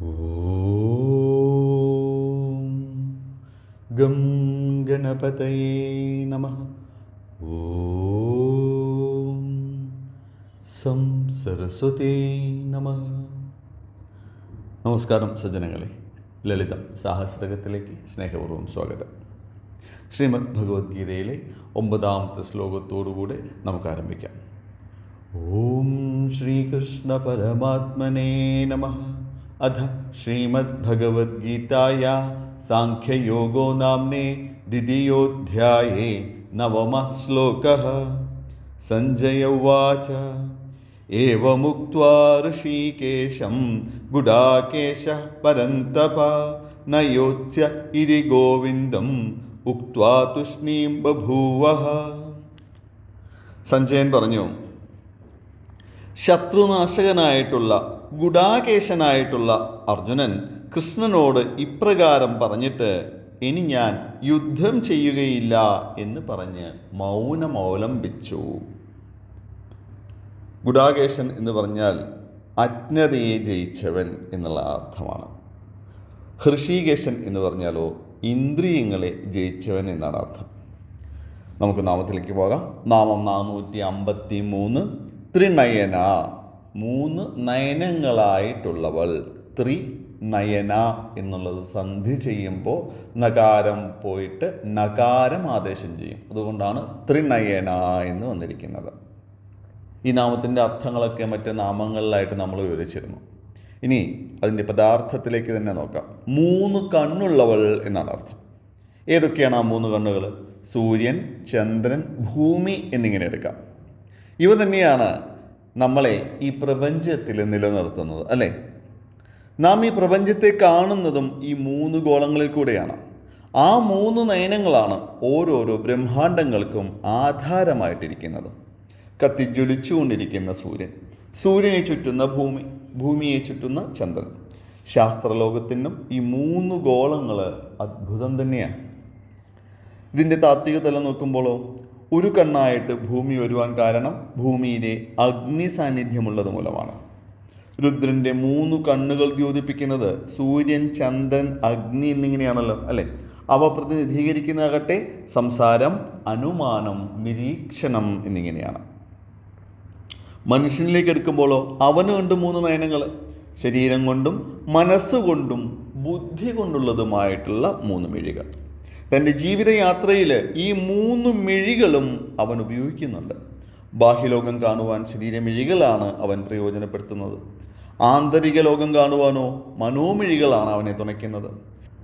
ഓം gum ഗണപതയേ നമ. ഓം some സരസ്വതേ നമ. നമസ്കാരം സജ്ജനങ്ങളെ. ലളിതം സാഹസ്രകത്തിലേക്ക് സ്നേഹപൂർവം സ്വാഗതം. ശ്രീമദ് ഭഗവത്ഗീതയിലെ ഒമ്പതാമത്തെ ശ്ലോകത്തോടുകൂടെ നമുക്ക് ആരംഭിക്കാം ഓം ശ്രീകൃഷ്ണ പരമാത്മനേ നമ. അധ ശ്രീമദ്ഭഗവത്ഗീതായ സാഖ്യയോഗോ നാംനേ ദ്വിതീയോധ്യായേ നവമ ശ്ലോക സഞ്ജയ ഉവാച एवमुक्त्वा ऋषिकेशं गुडाकेशः परन्तप न योत्स्य इति गोविन्दम् ഉക്വാ തുഷ്ണീം ബഭൂവഹ സഞ്ജയൻ പറഞ്ഞു ശത്രുനാശകനായിട്ടുള്ള ഗുഡാകേശനായിട്ടുള്ള അർജുനൻ കൃഷ്ണനോട് ഇപ്രകാരം പറഞ്ഞിട്ട് ഇനി ഞാൻ യുദ്ധം ചെയ്യുകയില്ല എന്ന് പറഞ്ഞ് മൗനമവലംബിച്ചു. ഗുഡാകേശൻ എന്ന് പറഞ്ഞാൽ അജ്ഞതയെ ജയിച്ചവൻ എന്നുള്ള അർത്ഥമാണ്. ഹൃഷികേശൻ എന്ന് പറഞ്ഞാലോ ഇന്ദ്രിയങ്ങളെ ജയിച്ചവൻ എന്നാണ് അർത്ഥം. നമുക്ക് നാമത്തിലേക്ക് പോകാം. നാമം നാനൂറ്റി അമ്പത്തി മൂന്ന് ത്രിനയന. മൂന്ന് നയനങ്ങളായിട്ടുള്ളവൾ. ത്രി നയന എന്നുള്ളത് സന്ധി ചെയ്യുമ്പോൾ നകാരം പോയിട്ട് നകാരം ആദേശം ചെയ്യും. അതുകൊണ്ടാണ് ത്രിനയന എന്ന് വന്നിരിക്കുന്നത്. ഈ നാമത്തിന്റെ അർത്ഥങ്ങളൊക്കെ മറ്റ് നാമങ്ങളിലായിട്ട് നമ്മൾ വിവരിച്ചിരുന്നു. ഇനി അതിന്റെ പദാർത്ഥത്തിലേക്ക് തന്നെ നോക്കാം. മൂന്ന് കണ്ണുള്ളവൾ എന്നാണ് അർത്ഥം. ഏതൊക്കെയാണ് ആ മൂന്ന് കണ്ണുകൾ? സൂര്യൻ ചന്ദ്രൻ ഭൂമി എന്നിങ്ങനെ എടുക്കാം. ഇവ തന്നെയാണ് നമ്മളെ ഈ പ്രപഞ്ചത്തിൽ നിലനിർത്തുന്നത് അല്ലേ? നാം ഈ പ്രപഞ്ചത്തെ കാണുന്നതും ഈ മൂന്ന് ഗോളങ്ങളിൽ കൂടെയാണ്. ആ മൂന്ന് നയനങ്ങളാണ് ഓരോരോ ബ്രഹ്മാണ്ടങ്ങൾക്കും ആധാരമായിട്ടിരിക്കുന്നത്. കത്തിജ്വലിച്ചുകൊണ്ടിരിക്കുന്ന സൂര്യൻ. സൂര്യനെ ചുറ്റുന്ന ഭൂമി ഭൂമിയെ ചുറ്റുന്ന ചന്ദ്രൻ. ശാസ്ത്രലോകത്തിനും ഈ മൂന്ന് ഗോളങ്ങൾ അത്ഭുതം തന്നെയാണ്. ഇതിന്റെ താത്വിക തലം നോക്കുമ്പോഴോ ഒരു കണ്ണായിട്ട് ഭൂമി വരുവാൻ കാരണം ഭൂമിയിലെ അഗ്നി സാന്നിധ്യമുള്ളത് മൂലമാണ് രുദ്രന്റെ മൂന്ന് കണ്ണുകൾ ദ്യോതിപ്പിക്കുന്നത് സൂര്യൻ ചന്ദ്രൻ അഗ്നി എന്നിങ്ങനെയാണല്ലോ അല്ലേ? അവ പ്രതിനിധീകരിക്കുന്നതാകട്ടെ സംസാരം അനുമാനം നിരീക്ഷണം എന്നിങ്ങനെയാണ്. മനുഷ്യനിലേക്ക് എടുക്കുമ്പോഴോ അവന് ഉണ്ട് മൂന്ന് നയനങ്ങൾ ശരീരം കൊണ്ടും മനസ്സുകൊണ്ടും ബുദ്ധി കൊണ്ടുള്ളതുമായിട്ടുള്ള മൂന്ന് മിഴികൾ. തന്റെ ജീവിതയാത്രയിൽ ഈ മൂന്ന് മിഴികളും അവൻ ഉപയോഗിക്കുന്നുണ്ട്. ബാഹ്യലോകം കാണുവാൻ ശരീരമിഴികളാണ് അവൻ പ്രയോജനപ്പെടുത്തുന്നത്. ആന്തരിക ലോകം കാണുവാനോ മനോമിഴികളാണ് അവനെ തുണയ്ക്കുന്നത്.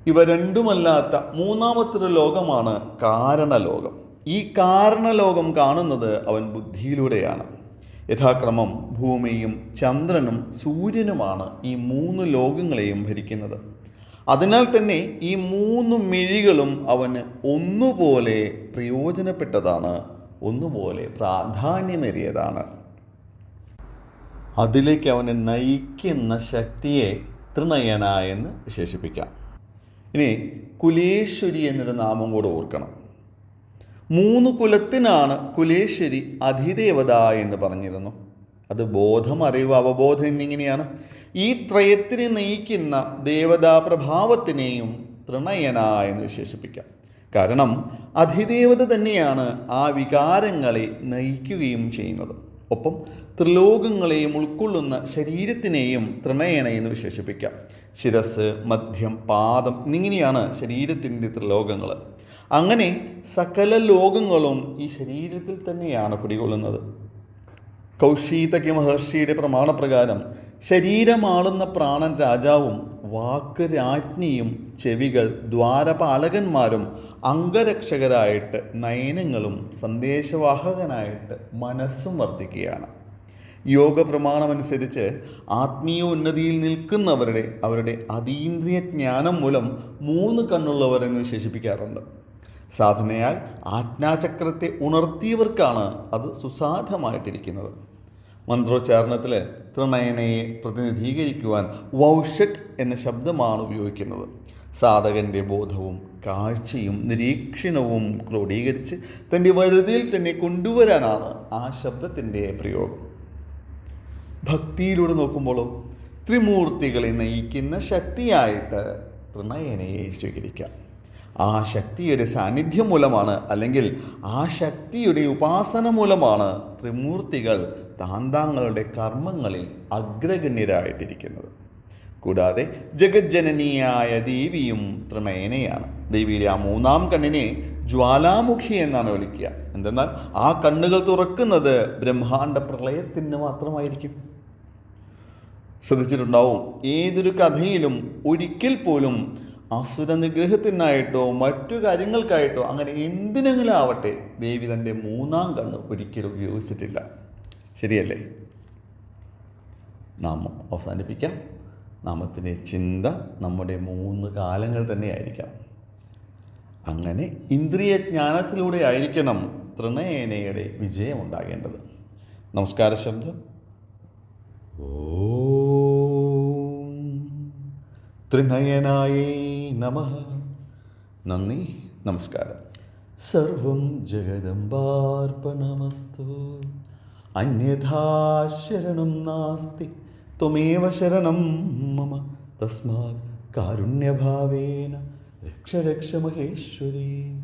ഇവ രണ്ടുമല്ലാത്ത മൂന്നാമത്തൊരു ലോകമാണ് കാരണലോകം. ഈ കാരണലോകം കാണുന്നത് അവൻ ബുദ്ധിയിലൂടെയാണ്. യഥാക്രമം ഭൂമിയും ചന്ദ്രനും സൂര്യനുമാണ് ഈ മൂന്ന് ലോകങ്ങളെയും ഭരിക്കുന്നത്. അതിനാൽ തന്നെ ഈ മൂന്ന് മിഴികളും അവന് ഒന്നുപോലെ പ്രയോജനപ്പെട്ടതാണ് ഒന്നുപോലെ പ്രാധാന്യമേറിയതാണ്. അതിലേക്ക് അവനെ നയിക്കുന്ന ശക്തിയെ ത്രിനയന എന്ന് വിശേഷിപ്പിക്കാം. ഇനി കുലേശ്വരി എന്നൊരു നാമം കൂടെ ഓർക്കണം. മൂന്ന് കുലത്തിനാണ് കുലേശ്വരി അധിദേവത എന്ന് പറഞ്ഞിരുന്നു. അത് ബോധം അറിവ് അവബോധം എന്നിങ്ങനെയാണ്. ഈ ത്രയത്തിനെ നയിക്കുന്ന ദേവതാ പ്രഭാവത്തിനെയും തൃണയന എന്ന് വിശേഷിപ്പിക്കാം. കാരണം അധിദേവത തന്നെയാണ് ആ വികാരങ്ങളെ നയിക്കുകയും ചെയ്യുന്നത്. ഒപ്പം ത്രിലോകങ്ങളെയും ഉൾക്കൊള്ളുന്ന ശരീരത്തിനെയും തൃണയന എന്ന് വിശേഷിപ്പിക്കാം. ശിരസ് മധ്യം പാദം എന്നിങ്ങനെയാണ് ശരീരത്തിന്റെ ത്രിലോകങ്ങൾ അങ്ങനെ സകല ലോകങ്ങളും ഈ ശരീരത്തിൽ തന്നെയാണ് കുടികൊള്ളുന്നത്. കൗശീതക മഹർഷിയുടെ പ്രമാണപ്രകാരം ശരീരമാളുന്ന പ്രാണൻ രാജാവും വാക്ക് രാജ്ഞിയും ചെവികൾ ദ്വാരപാലകന്മാരും അംഗരക്ഷകരായിട്ട് നയനങ്ങളും സന്ദേശവാഹകനായിട്ട് മനസ്സും വർദ്ധിക്കുകയാണ് യോഗ പ്രമാണമനുസരിച്ച് ആത്മീയ ഉന്നതിയിൽ നിൽക്കുന്നവരുടെ അവരുടെ അതീന്ദ്രിയ ജ്ഞാനം മൂലം മൂന്ന് കണ്ണുള്ളവർ എന്ന് വിശേഷിപ്പിക്കാറുണ്ട്. സാധനയാൽ ആജ്ഞാചക്രത്തെ ഉണർത്തിയവർക്കാണ് അത് സുസാധമായിട്ടിരിക്കുന്നത്. മന്ത്രോച്ചാരണത്തിൽ ത്രിനയനയെ പ്രതിനിധീകരിക്കുവാൻ വൗഷട്ട് എന്ന ശബ്ദമാണ് ഉപയോഗിക്കുന്നത്. സാധകന്റെ ബോധവും കാഴ്ചയും നിരീക്ഷണവും ക്രോഡീകരിച്ച് തന്റെ വരുതിയിൽ തന്നെ കൊണ്ടുവരാനാണ് ആ ശബ്ദത്തിന്റെ പ്രയോഗം. ഭക്തിയിലൂടെ നോക്കുമ്പോഴോ ത്രിമൂർത്തികളെ നയിക്കുന്ന ശക്തിയായിട്ട് ത്രിനയനയെ സ്വീകരിക്കാം. ആ ശക്തിയുടെ സാന്നിധ്യം മൂലമാണ് അല്ലെങ്കിൽ ആ ശക്തിയുടെ ഉപാസന മൂലമാണ് ത്രിമൂർത്തികൾ താന്താങ്ങളുടെ കർമ്മങ്ങളിൽ അഗ്രഗണ്യരായിട്ടിരിക്കുന്നത്. കൂടാതെ ജഗജ്ജനനിയായ ദേവിയും ത്രിനയനയാണ് ദേവിയുടെ ആ മൂന്നാം കണ്ണിനെ ജ്വാലാമുഖി എന്നാണ് വിളിക്കുക. എന്തെന്നാൽ ആ കണ്ണുകൾ തുറക്കുന്നത് ബ്രഹ്മാണ്ട പ്രളയത്തിന് മാത്രമായിരിക്കും. ശ്രദ്ധിച്ചിട്ടുണ്ടാവും. ഏതൊരു കഥയിലും ഒരിക്കൽ പോലും അസുര നിഗ്രഹത്തിനായിട്ടോ മറ്റു കാര്യങ്ങൾക്കായിട്ടോ അങ്ങനെ എന്തിനെങ്കിലും ആവട്ടെ ദേവി തന്റെ മൂന്നാം കണ്ണ് ഒരിക്കലും ഉപയോഗിച്ചിട്ടില്ല. ശരിയല്ലേ? നാം അവസാനിപ്പിക്കാം. നാമത്തിന്റെ ചിന്ത നമ്മുടെ മൂന്ന് കാലങ്ങൾ തന്നെയായിരിക്കാം അങ്ങനെ ഇന്ദ്രിയ ജ്ഞാനത്തിലൂടെ ആയിരിക്കണം തൃണയേനയുടെ വിജയം ഉണ്ടാകേണ്ടത്. നമസ്കാര ശബ്ദം ഓം ത്രിനയനായേ നമ. നന്ദി നമസ്കാരം. സർവം ജഗദംബാർപ്പണമസ്തു. അന്യഥാ ശരണം നാസ്തി ത്വമേവ ശരണം മമ. തസ്മാത് കാരുണ്യഭാവേന രക്ഷ രക്ഷ മഹേശ്വരീ.